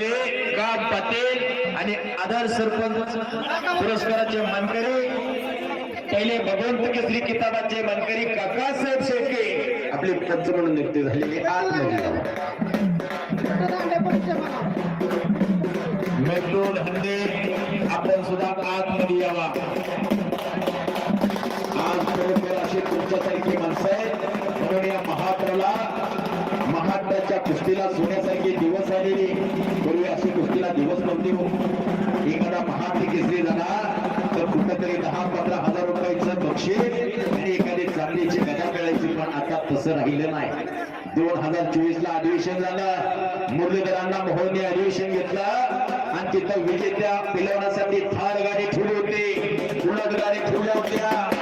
गाव पटेल आणि आदर सरपंच पुरस्काराचे मानकरी पहिले भगवंत केसरी किताबाचे मानकरी काकासाहेब शेळके. आपले पंच म्हणून नियुक्ती झालेले आतमध्ये. मेट्रोल हंडे आपण सुद्धा आतमध्ये यावा. आज खरोखर अशी तुमच्यासारखी माणसं आहेत. म्हणून या महात्राला महात्राच्या कुस्तीला सोन्यासारखी दिवस आलेले पूर्वी अशी कुस्तीला दिवस नव्हते एखादा हो. महात्री केसरी झाला तर कुठंतरी दहा पंधरा हजार रुपयाचं बक्षीस आणि एखादी चांदीची गदा मिळायची पण आता तसं राहिलं नाही. दोन हजार चोवीस ला अधिवेशन झालं. मुरलीधरांना मोहनने अधिवेशन घेतलं. आणि तिथं विजेत्या पिलवण्यासाठी थार गाडी ठेवली होती. उलट गाडी ठेवल्या होत्या.